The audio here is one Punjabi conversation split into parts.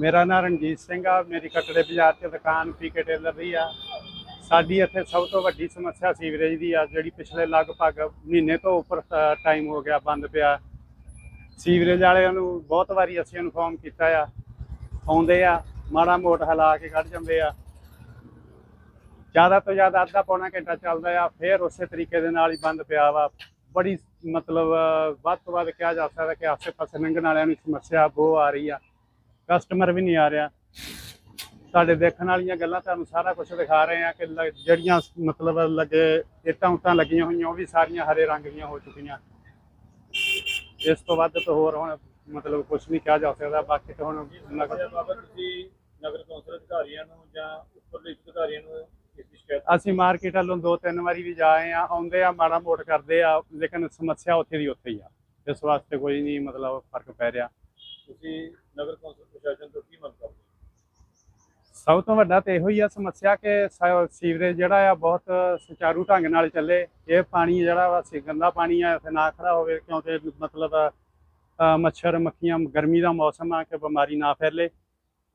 ਮੇਰਾ ਨਾਮ ਰਣਜੀਤ ਸਿੰਘ ਆ, ਮੇਰੀ ਕਟੜੇ ਬਾਜ਼ਾਰ 'ਚ ਦੁਕਾਨ ਪੀਕੇ ਟੇਲਰ ਦੀ ਆ। ਸਾਡੀ ਇੱਥੇ ਸਭ ਤੋਂ ਵੱਡੀ ਸਮੱਸਿਆ ਸੀਵਰੇਜ ਦੀ ਆ, ਜਿਹੜੀ ਪਿਛਲੇ ਲਗਭਗ ਮਹੀਨੇ ਤੋਂ ਉੱਪਰ ਟਾਈਮ ਹੋ ਗਿਆ ਬੰਦ ਪਿਆ। ਸੀਵਰੇਜ ਵਾਲਿਆਂ ਨੂੰ ਬਹੁਤ ਵਾਰੀ ਅਸੀਂ ਇਨਫੋਰਮ ਕੀਤਾ ਆ, ਆਉਂਦੇ ਆ, ਮਾੜਾ ਮੋਟ ਹਿਲਾ ਕੇ ਕੱਢ ਜਾਂਦੇ ਆ। ਜ਼ਿਆਦਾ ਤੋਂ ਜ਼ਿਆਦਾ ਅੱਧਾ ਪੌਣਾ ਘੰਟਾ ਚੱਲਦਾ ਆ, ਫਿਰ ਉਸੇ ਤਰੀਕੇ ਦੇ ਨਾਲ ਹੀ ਬੰਦ ਪਿਆ ਵਾ। ਬੜੀ ਮਤਲਬ ਵੱਧ ਤੋਂ ਵੱਧ ਕਿਹਾ ਜਾ ਸਕਦਾ ਕਿ ਆਸੇ-ਪਾਸੇ ਲੰਘਣ ਵਾਲਿਆਂ ਨੂੰ ਸਮੱਸਿਆ ਬਹੁਤ ਆ ਰਹੀ ਆ। ਕਸਟਮਰ ਵੀ ਨਹੀਂ ਆ ਰਿਹਾ। ਸਾਡੇ ਦੇਖਣ ਵਾਲੀਆਂ ਗੱਲਾਂ ਤੁਹਾਨੂੰ ਸਾਰਾ ਕੁਝ ਦਿਖਾ ਰਹੇ ਆ ਕਿ ਜਿਹੜੀਆਂ ਮਤਲਬ ਲੱਗੇ ਇੱਟਾਂ ਉੱਟਾਂ ਲੱਗੀਆਂ ਹੋਈਆਂ ਉਹ ਵੀ ਸਾਰੀਆਂ ਹਰੇ ਰੰਗ ਦੀਆਂ ਹੋ ਚੁੱਕੀਆਂ। ਇਸ ਤੋਂ ਵੱਧ ਤਾਂ ਹੋਰ ਹੁਣ ਮਤਲਬ ਕੁਝ ਨਹੀਂ ਕਿਹਾ ਜਾ ਸਕਦਾ। ਬਾਕੀ ਤਾਂ ਹੁਣ ਨਗਰ ਬਾਬਾ ਤੁਸੀਂ ਨਗਰ ਕੌਂਸਲ ਅਧਿਕਾਰੀਆਂ ਨੂੰ ਜਾਂ ਉੱਪਰਲੇ ਅਧਿਕਾਰੀਆਂ ਨੂੰ ਅਸੀਂ ਮਾਰਕੀਟ ਵੱਲੋਂ ਦੋ ਤਿੰਨ ਵਾਰੀ ਵੀ ਜਾ ਆਏ ਆ ਆਉਂਦੇ ਆ ਮਾੜਾ ਮੋਟ ਕਰਦੇ ਆ ਲੇਕਿਨ ਸਮੱਸਿਆ ਉੱਥੇ ਦੀ ਉੱਥੇ ਹੀ ਆ। ਇਸ ਵਾਸਤੇ ਕੋਈ ਨਹੀਂ ਮਤਲਬ ਫ਼ਰਕ ਪੈ ਰਿਹਾ। ਤੁਸੀਂ ਨਗਰ ਕੌਂਸਲ ਪ੍ਰਸ਼ਾਸਨ ਤੋਂ ਕੀ ਮੰਗ ਕਰਦੇ ਸਭ ਤੋਂ ਵੱਡਾ ਤੇ ਇਹੋ ਹੀ ਆ ਸਮੱਸਿਆ ਕਿ ਸੀਵਰੇਜ ਜਿਹੜਾ ਆ ਬਹੁਤ ਸੁਚਾਰੂ ਢੰਗ ਨਾਲ ਚੱਲੇ। ਇਹ ਪਾਣੀ ਜਿਹੜਾ ਵਾ ਗੰਦਾ ਪਾਣੀ ਆ, ਇੱਥੇ ਨਾ ਖੜਾ ਹੋਵੇ ਕਿਉਂਕਿ ਮਤਲਬ ਮੱਛਰ, ਮੱਖੀਆਂ, ਗਰਮੀ ਦਾ ਮੌਸਮ ਆ ਕਿ ਬਿਮਾਰੀ ਨਾ ਫੈਲੇ।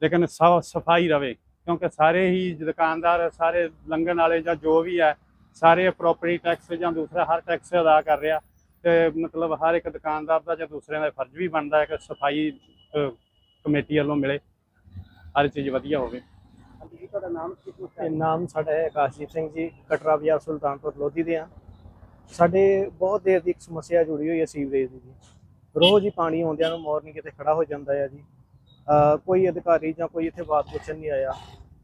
ਲੇਕਿਨ ਸਾਫ਼ ਸਫ਼ਾਈ ਰਵੇ, ਕਿਉਂਕਿ ਸਾਰੇ ਹੀ ਦੁਕਾਨਦਾਰ, ਸਾਰੇ ਲੰਘਣ ਵਾਲੇ ਜਾਂ ਜੋ ਵੀ ਹੈ ਸਾਰੇ ਪ੍ਰੋਪਰਟੀ ਟੈਕਸ ਜਾਂ ਦੂਸਰਾ ਹਰ ਟੈਕਸ ਅਦਾ ਕਰ ਰਿਹਾ। ਮਤਲਬ ਹਰ ਇੱਕ ਦੁਕਾਨਦਾਰ ਦਾ ਜਾਂ ਦੂਸਰਿਆਂ ਦਾ ਫਰਜ਼ ਵੀ ਬਣਦਾ ਹੈ ਕਿ ਸਫ਼ਾਈ ਕਮੇਟੀ ਵੱਲੋਂ ਮਿਲੇ। ਹਰ ਚੀਜ਼ ਵਧੀਆ ਹੋਵੇ। ਇਹ ਨਾਮ ਸਾਡਾ ਹੈ ਆਕਾਸ਼ਦੀਪ ਸਿੰਘ ਜੀ ਕਟਰਾ ਬਾਜ਼ਾਰ ਸੁਲਤਾਨਪੁਰ ਲੋਧੀ ਦੇ ਆ ਸਾਡੇ ਬਹੁਤ ਦੇਰ ਦੀ ਇੱਕ ਸਮੱਸਿਆ ਜੁੜੀ ਹੋਈ ਹੈ ਸੀਵਰੇਜ ਦੀ ਜੀ। ਰੋਜ਼ ਹੀ ਪਾਣੀ ਆਉਂਦਿਆਂ ਨੂੰ ਮਾਰਨਿੰਗ ਕਿਤੇ ਖੜਾ ਹੋ ਜਾਂਦਾ ਹੈ ਜੀ। ਕੋਈ ਅਧਿਕਾਰੀ ਜਾਂ ਕੋਈ ਇੱਥੇ ਬਾਤ ਪੁੱਛਣ ਨਹੀਂ ਆਇਆ।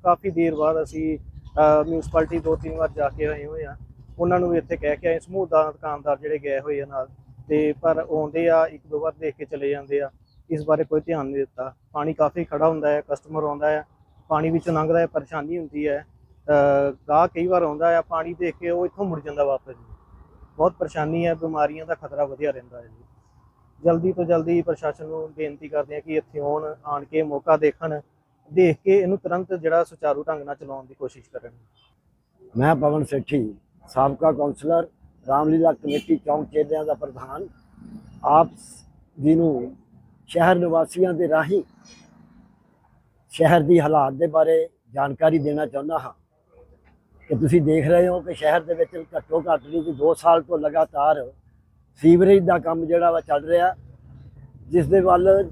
ਕਾਫੀ ਦੇਰ ਬਾਅਦ ਅਸੀਂ ਮਿਊਨਿਸਪੈਲਿਟੀ ਦੋ ਤਿੰਨ ਵਾਰ ਜਾ ਕੇ ਆਏ ਹੋਏ ਆ ਉਹਨਾਂ ਨੂੰ ਵੀ ਇੱਥੇ ਕਹਿ ਕੇ ਆਏ, ਸਮੂਹ ਦਾ ਦੁਕਾਨਦਾਰ ਜਿਹੜੇ ਗਏ ਹੋਏ ਆ ਨਾਲ, ਤੇ ਪਰ ਉਹ ਆਉਂਦੇ ਆ, ਇੱਕ ਦੋ ਵਾਰ ਦੇਖ ਕੇ ਚਲੇ ਜਾਂਦੇ ਆ, ਇਸ ਬਾਰੇ ਕੋਈ ਧਿਆਨ ਨਹੀਂ ਦਿੱਤਾ। ਪਾਣੀ ਕਾਫੀ ਖੜਾ ਹੁੰਦਾ ਹੈ ਕਸਟਮਰ ਆਉਂਦਾ ਹੈ, ਪਾਣੀ ਵਿੱਚ ਲੰਘਦਾ ਹੈ, ਪਰੇਸ਼ਾਨੀ ਹੁੰਦੀ ਹੈ। ਗਾਹ ਕਈ ਵਾਰ ਆਉਂਦਾ ਆ ਪਾਣੀ ਦੇਖ ਕੇ ਉਹ ਇੱਥੋਂ ਮੁੜ ਜਾਂਦਾ ਵਾਪਸ ਬਹੁਤ ਪਰੇਸ਼ਾਨੀ ਹੈ, ਬਿਮਾਰੀਆਂ ਦਾ ਖਤਰਾ ਵਧਿਆ ਰਹਿੰਦਾ ਹੈ ਜੀ। ਜਲਦੀ ਤੋਂ ਜਲਦੀ ਪ੍ਰਸ਼ਾਸਨ ਨੂੰ ਬੇਨਤੀ ਕਰਦੇ ਹਾਂ ਕਿ ਇੱਥੇ ਆਉਣ, ਆਣ ਕੇ ਮੌਕਾ ਦੇਖਣ, ਦੇਖ ਕੇ ਇਹਨੂੰ ਤੁਰੰਤ ਜਿਹੜਾ ਸੁਚਾਰੂ ਢੰਗ ਨਾਲ ਚਲਾਉਣ ਦੀ ਕੋਸ਼ਿਸ਼ ਕਰਨ। ਮੈਂ ਪਵਨ ਸੇਠੀ। ਸਾਬਕਾ ਕਾਉਂਸਲਰ ਰਾਮਲੀਲਾ ਕਮੇਟੀ, ਚੌਂਕ ਚੇਲਿਆਂ ਦਾ ਪ੍ਰਧਾਨ, ਆਪ ਜੀ ਨੂੰ ਸ਼ਹਿਰ ਨਿਵਾਸੀਆਂ ਦੇ ਰਾਹੀਂ ਸ਼ਹਿਰ ਦੀ ਹਾਲਾਤ ਦੇ ਬਾਰੇ ਜਾਣਕਾਰੀ ਦੇਣਾ ਚਾਹੁੰਦਾ ਹਾਂ। ਕਿ ਤੁਸੀਂ ਦੇਖ ਰਹੇ ਹੋ ਕਿ ਸ਼ਹਿਰ ਦੇ ਵਿੱਚ ਘੱਟੋ ਘੱਟ ਨਹੀਂ ਕਿ 2 ਸਾਲ ਤੋਂ ਲਗਾਤਾਰ ਸੀਵਰੇਜ ਦਾ ਕੰਮ ਜਿਹੜਾ ਵਾ ਚੱਲ ਰਿਹਾ, ਜਿਸ ਦੇ ਵੱਲ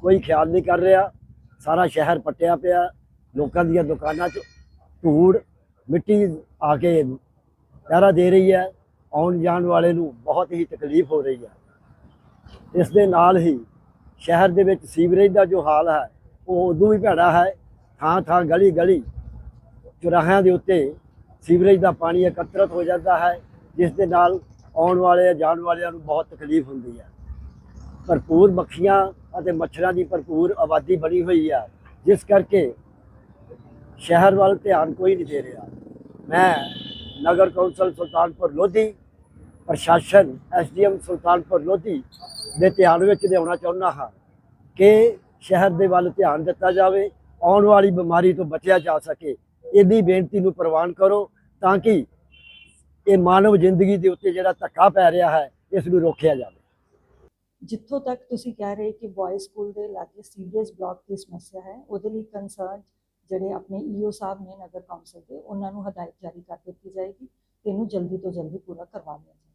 ਕੋਈ ਖਿਆਲ ਨਹੀਂ ਕਰ ਰਿਹਾ। ਸਾਰਾ ਸ਼ਹਿਰ ਪੱਟਿਆ ਪਿਆ, ਲੋਕਾਂ ਦੀਆਂ ਦੁਕਾਨਾਂ 'ਚ ਧੂੜ, ਮਿੱਟੀ ਆ ਕੇ ਪਹਿਰਾ ਦੇ ਰਹੀ ਹੈ, ਆਉਣ ਜਾਣ ਵਾਲੇ ਨੂੰ ਬਹੁਤ ਹੀ ਤਕਲੀਫ ਹੋ ਰਹੀ ਹੈ। ਇਸ ਦੇ ਨਾਲ ਹੀ ਸ਼ਹਿਰ ਦੇ ਵਿੱਚ ਸੀਵਰੇਜ ਦਾ ਜੋ ਹਾਲ ਹੈ, ਉਹ ਉਦੋਂ ਵੀ ਭੈੜਾ ਹੈ ਥਾਂ ਥਾਂ ਗਲੀ ਗਲੀ ਚੁਰਾਹਿਆਂ ਦੇ ਉੱਤੇ ਸੀਵਰੇਜ ਦਾ ਪਾਣੀ ਇਕੱਤਰਤ ਹੋ ਜਾਂਦਾ ਹੈ, ਜਿਸ ਦੇ ਨਾਲ ਆਉਣ ਵਾਲੇ ਜਾਣ ਵਾਲਿਆਂ ਨੂੰ ਬਹੁਤ ਤਕਲੀਫ ਹੁੰਦੀ ਹੈ। ਭਰਪੂਰ ਮੱਖੀਆਂ ਅਤੇ ਮੱਛਰਾਂ ਦੀ ਭਰਪੂਰ ਆਬਾਦੀ ਬਣੀ ਹੋਈ ਹੈ, ਜਿਸ ਕਰਕੇ ਸ਼ਹਿਰ ਵੱਲ ਧਿਆਨ ਕੋਈ ਨਹੀਂ ਦੇ ਰਿਹਾ। ਮੈਂ ਨਗਰ ਕੌਂਸਲ ਸੁਲਤਾਨਪੁਰ ਲੋਧੀ ਪ੍ਰਸ਼ਾਸਨ ਐਸਡੀਐਮ ਸੁਲਤਾਨਪੁਰ ਲੋਧੀ ਦੇ ਧਿਆਨ ਵਿੱਚ ਲਿਆਉਣਾ ਚਾਹੁੰਦਾ ਹਾਂ ਕਿ ਸ਼ਹਿਰ ਦੇ ਵੱਲ ਧਿਆਨ ਦਿੱਤਾ ਜਾਵੇ ਆਉਣ ਵਾਲੀ ਬਿਮਾਰੀ ਤੋਂ ਬਚਿਆ ਜਾ ਸਕੇ ਇਹਦੀ ਬੇਨਤੀ ਨੂੰ ਪ੍ਰਵਾਨ ਕਰੋ ਤਾਂ ਕਿ ਇਹ ਮਾਨਵ ਜ਼ਿੰਦਗੀ ਦੇ ਉੱਤੇ ਜਿਹੜਾ ਧੱਕਾ ਪੈ ਰਿਹਾ ਹੈ ਇਸ ਨੂੰ ਰੋਕਿਆ ਜਾਵੇ ਜਿੱਥੋਂ ਤੱਕ ਤੁਸੀਂ ਕਹਿ ਰਹੇ ਕਿ ਬॉयਜ਼ ਸਕੂਲ ਦੇ ਲਾਗੇ ਸੀਰੀਅਸ ਬਲਾਕ ਦੀ ਸਮੱਸਿਆ ਹੈ ਉਹਦੇ ਲਈ ਕੰਸਰਨ ਜਿਹੜੇ ਆਪਣੇ ਈਓ ਸਾਹਿਬ ਨੇ ਨਗਰ ਕੌਂਸਲ ਦੇ, ਉਹਨਾਂ ਨੂੰ ਹਦਾਇਤ ਜਾਰੀ ਕਰ ਦਿੱਤੀ ਜਾਏਗੀ ਤੇ ਇਹਨੂੰ ਜਲਦੀ ਤੋਂ ਜਲਦੀ ਪੂਰਾ ਕਰਵਾ ਲਿਆ ਜਾਏ।